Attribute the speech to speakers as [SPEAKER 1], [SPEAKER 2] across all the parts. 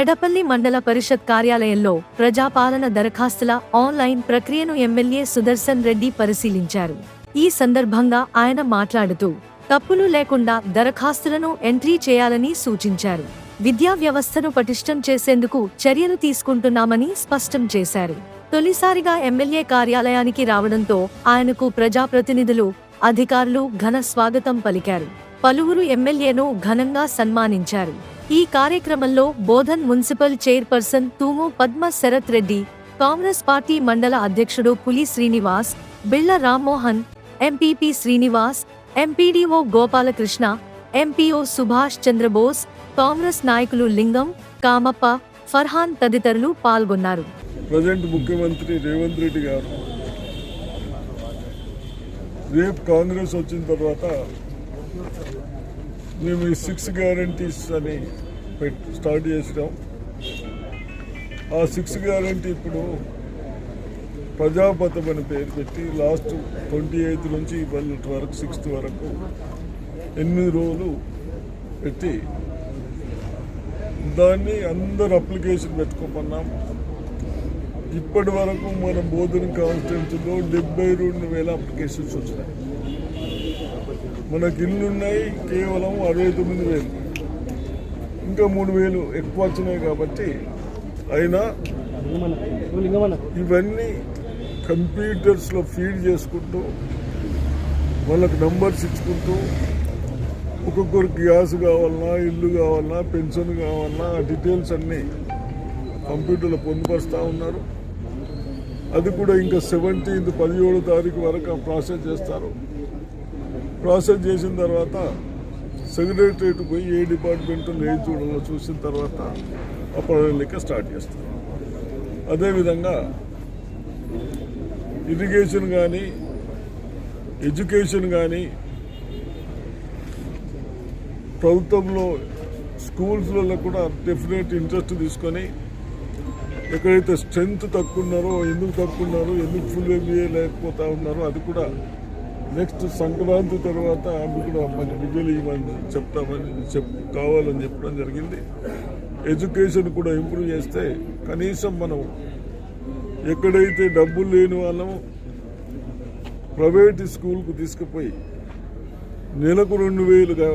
[SPEAKER 1] ఎడపల్లి మండల పరిషత్ కార్యాలయంలో ప్రజాపాలన దరఖాస్తుల ఆన్లైన్ ప్రక్రియను ఎమ్మెల్యే సుదర్శన్ రెడ్డి పరిశీలించారు. ఈ సందర్భంగా ఆయన మాట్లాడుతూ తప్పులు లేకుండా దరఖాస్తులను ఎంట్రీ చేయాలని సూచించారు. విద్యా వ్యవస్థను పటిష్టం చేసేందుకు చర్యలు తీసుకుంటున్నామని స్పష్టం చేశారు. తొలిసారిగా ఎమ్మెల్యే కార్యాలయానికి రావడంతో ఆయనకు ప్రజాప్రతినిధులు అధికారులు ఘన స్వాగతం పలికారు. పలువురు ఎమ్మెల్యేను ఘనంగా సన్మానించారు. ఈ కార్యక్రమంలో Bodhan municipal chairperson Thumu Padma Sharath Reddy Congress party మండల అధ్యక్షుడు Puli Srinivas Billa Rammohan MPP Srinivas MPDO Gopalakrishna MPO Subhash Chandrabose Congress నాయకులు లింగం కామప్ప ఫర్హాన్ తదితరులు పాల్గొన్నారు.
[SPEAKER 2] ప్రజెంట్ ముఖ్యమంత్రి రేవంత్ రెడ్డి గారు రేపు కాంగ్రెస్ వచ్చిన తర్వాత మేము ఈ సిక్స్ గ్యారంటీస్ అని స్టార్ట్ చేసినాం. ఆ సిక్స్ గ్యారంటీ ఇప్పుడు ప్రజాపథం అని పేరు పెట్టి లాస్ట్ ట్వంటీ ఎయిత్ నుంచి ఇవాళ వరకు సిక్స్త్ వరకు ఎనిమిది రోజులు పెట్టి దాన్ని అందరు అప్లికేషన్ పెట్టుకోమన్నాం. ఇప్పటి వరకు మన బోధన కాన్స్టిట్యూన్సీలో డెబ్బై రెండు వేల అప్లికేషన్స్ వచ్చినాయి. మనకి ఇల్లు ఉన్నాయి కేవలం అరవై తొమ్మిది వేలు. ఇంకా మూడు వేలు ఎక్కువ వచ్చినాయి కాబట్టి అయినా ఇవన్నీ కంప్యూటర్స్లో ఫీడ్ చేసుకుంటూ వాళ్ళకి నంబర్స్ ఇచ్చుకుంటూ ఒక్కొక్కరికి గ్యాస్ కావాలన్నా ఇల్లు కావాలన్నా పెన్షన్ కావాలన్నా ఆ డీటెయిల్స్ అన్నీ కంప్యూటర్లో పొందుపరుస్తూ ఉన్నారు. అది కూడా ఇంకా సెవెంటీన్త్ పదిహేడో తారీఖు వరకు ఆ ప్రాసెస్ చేస్తారు. ప్రాసెస్ చేసిన తర్వాత సెక్రటరియట్ పోయి ఏ డిపార్ట్మెంట్ ఏం చూడాలో చూసిన తర్వాత అప్పుడు లెక్క స్టార్ట్ చేస్తారు. అదేవిధంగా ఇరిగేషన్ కానీ ఎడ్యుకేషన్ కానీ ప్రభుత్వంలో స్కూల్స్లలో కూడా డెఫినెట్ ఇంట్రెస్ట్ తీసుకొని ఎక్కడైతే స్ట్రెంగ్త్ తక్కువ ఉన్నారో ఎందుకు తక్కువ ఉన్నారో ఎందుకు ఫుల్ ఎంబీఏ లేకపోతా ఉన్నారో అది కూడా నెక్స్ట్ సంక్రాంతి తర్వాత ఆమె కూడా మన నిధులు ఇవ్వమని చెప్తామని చెప్ కావాలని చెప్పడం జరిగింది. ఎడ్యుకేషన్ కూడా ఇంప్రూవ్ చేస్తే కనీసం మనం ఎక్కడైతే డబ్బులు లేని వాళ్ళము ప్రైవేట్ స్కూల్కు తీసుకుపోయి నెలకు రెండు వేలుగా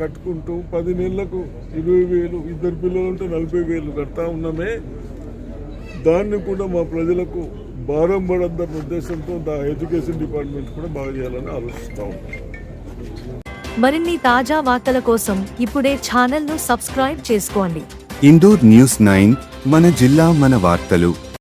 [SPEAKER 2] కట్టుకుంటూ పది నెలలకు ఇరవై వేలు ఇద్దరు పిల్లలు ఉంటే నలభై వేలు కడతా ఉన్నామే. దాన్ని కూడా మా ప్రజలకు భారం పడద్దన్న ఉద్దేశంతో దా ఎడ్యుకేషన్ డిపార్ట్మెంట్ కూడా బాగా చేయాలని ఆలోచిస్తా
[SPEAKER 1] మరిన్ని తాజా వార్తల కోసం ఇప్పుడే ఛానల్ను సబ్స్క్రైబ్ చేసుకోండి.
[SPEAKER 3] ఇందూర్ న్యూస్ నైన్ మన జిల్లా మన వార్తలు.